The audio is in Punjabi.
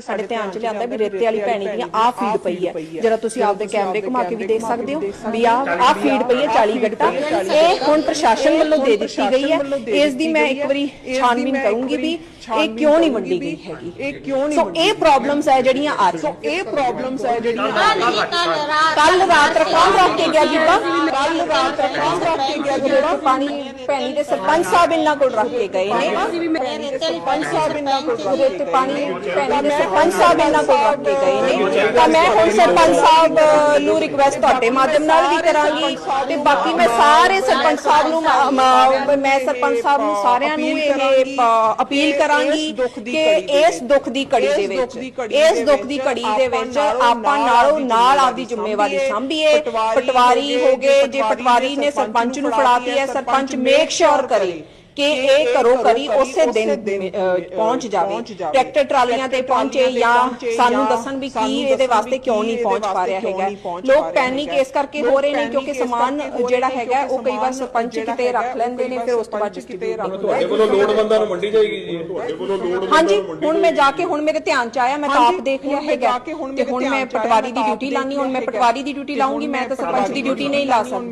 ਸਾਡੇ ਧਿਆਨ ਚ ਲਿਆਂਦਾ ਵੀ ਰੇਤੇ ਵਾਲੀ ਭੈਣੀ ਦੀਆਂ ਆ ਫੀਡ ਪਈ ਹੈ ਜਿਹੜਾ ਤੁਸੀਂ ਆਪਦੇ ਕੈਮਰੇ ਘੁਮਾ ਕੇ ਵੀ ਦੇਖ ਸਕਦੇ ਹੋ ਵੀ ਆ ਆ ਫੀਡ ਪਈ ਹੈ 40 ਗੱਟਾ। ਇਹ ਹੁਣ ਪ੍ਰਸ਼ਾਸਨ ਵੱਲੋਂ ਦੇ ਦਿੱਤੀ ਗਈ ਹੈ ਇਸ ਦੀ ਮੈਂ ਇੱਕ ਵਾਰੀ ਛਾਨਬੀਨ ਕਰੂੰਗੀ ਵੀ ਇਹ ਕਿਉਂ ਨਹੀਂ ਵੰਡੀ ਗਈ ਹੈਗੀ? ਇਹ ਕਿਉਂ ਨਹੀਂ ਸੋ ਇਹ ਪ੍ਰੋਬਲਮਸ ਹੈ ਜਿਹੜੀਆਂ ਆ ਰਹੀਆਂ। ਇਹ ਪ੍ਰੋਬਲਮਸ ਹੈ ਜਿਹੜੀਆਂ ਕੱਲ ਰਾਤ ਕੌਣ ਰੱਖ ਕੇ ਗਿਆ ਬੀਬਾ ਕੱਲ ਰਾਤ ਕੌਣ ਰੱਖ ਕੇ ਗਿਆ ਬੀਬਾ ਪਾਣੀ ਭੈਣੀ ਦੇ ਸਰਪੰਚ ਸਾਹਿਬ ਇਹਨਾਂ ਕੋਲ ਰੱਖ ਕੇ ਗਏ ਨੇ। ਸਰਪੰਚ ਸਾਹਿਬ ਇਹਨਾਂ ਕੋਲ ਰੇਤੇ ਪਾਣੀ ਭੈਣੀ ਦੇ ਸਰਪੰਚ ਸਾਹਿਬ ਇਹਨਾਂ ਕੋਲ ਰੱਖ ਕੇ ਗਏ ਨੇ। ਤਾਂ ਮੈਂ ਹੁਣ ਸਰਪੰਚ ਸਾਹਿਬ ਨੂੰ ਰਿਕਵੈਸਟ ਤੁਹਾਡੇ ਮਾਧਿਅਮ ਨਾਲ ਵੀ ਕਰਾਂਗੀ। ਤੇ ਬਾਕੀ ਮੈਂ ਸਾਰੇ ਸਰਪੰਚ ਸਾਹਿਬ ਨੂੰ ਮ- ਸਰਪੰਚ ਸਾਹਿਬ ਨੂੰ ਸਾਰਿਆਂ ਨੂੰ ਇਹ ਅਪੀਲ ਕਰਾਂਗੀ ਕਿ ਇਸ ਦੁੱਖ ਦੀ ਘੜੀ ਦੇ ਵਿੱਚ ਇਸ ਦੁੱਖ ਦੀ ਘੜੀ ਦੇ ਵਿੱਚ ਆਪਾਂ ਨਾਲੋਂ ਨਾਲ ਆਪਦੀ ਜ਼ਿੰਮੇਵਾਰੀ ਸੰਭੀਏ। ਪਟਵਾਰੀ ਹੋ ਗਏ ਜੇ ਪਟਵਾਰੀ ਨੇ ਸਰਪੰਚ ਨੂੰ ਫੜਾਤੀ ਹੈ ਸਰਪੰਚ ਮੇਕ ਸ਼ੋਰ ਕਰੇ। ਕਿ ਇਹ ਘਰੋ ਕਰੀ ਉਸੇ ਦਿਨ ਪਹੁੰਚ ਜਾਵੇ। ਟਰੈਕਟਰ ਟਰਾਲੀਆਂ ਤੇ ਪਹੁੰਚੇ ਜਾਂ ਸਾਨੂੰ ਦੱਸਣ ਵੀ ਕੀ ਇਹਦੇ ਵਾਸਤੇ ਕਿਉਂ ਨਹੀਂ ਪਹੁੰਚ ਪਾ ਰਿਹਾ ਹੈਗਾ। ਲੋਕ ਪੈਨਿਕ ਇਸ ਕਰਕੇ ਹੋ ਰਹੇ ਨੇ ਕਿਉਂਕਿ ਸਮਾਨ ਜਿਹੜਾ ਹੈਗਾ ਉਹ ਕਈ ਵਾਰ ਸਰਪੰਚ ਕਿਤੇ ਰੱਖ ਲੈਂਦੇ ਨੇ ਫਿਰ ਉਸ ਤੋਂ ਬਾਅਦ ਡਿਸਟ੍ਰੀਬਿਊਟ ਨਹੀਂ ਹੁੰਦਾ ਤੁਹਾਡੇ ਵੱਲੋਂ ਲੋੜਵੰਦਾਂ ਨੂੰ ਵੰਡੀ ਜਾਏਗੀ ਜੀ। ਤੁਹਾਡੇ ਵੱਲੋਂ ਲੋੜ ਹਾਂਜੀ ਹੁਣ ਮੈਂ ਜਾ ਕੇ ਹੁਣ ਮੇਰੇ ਧਿਆਨ ਚ ਆਇਆ ਮੈਂ ਤਾਂ ਆਪ ਦੇਖ ਲਿਆ ਹੈਗਾ। ਤੇ ਹੁਣ ਮੈਂ ਪਟਵਾਰੀ ਦੀ ਡਿਊਟੀ ਲਾਣੀ ਹੁਣ ਮੈਂ ਪਟਵਾਰੀ ਦੀ ਡਿਊਟੀ ਲਾਉਂਗੀ ਮੈਂ ਤਾਂ ਸਰਪੰਚ ਦੀ ਡਿਊਟੀ ਨਹੀਂ ਲਾ ਸਕਦੀ।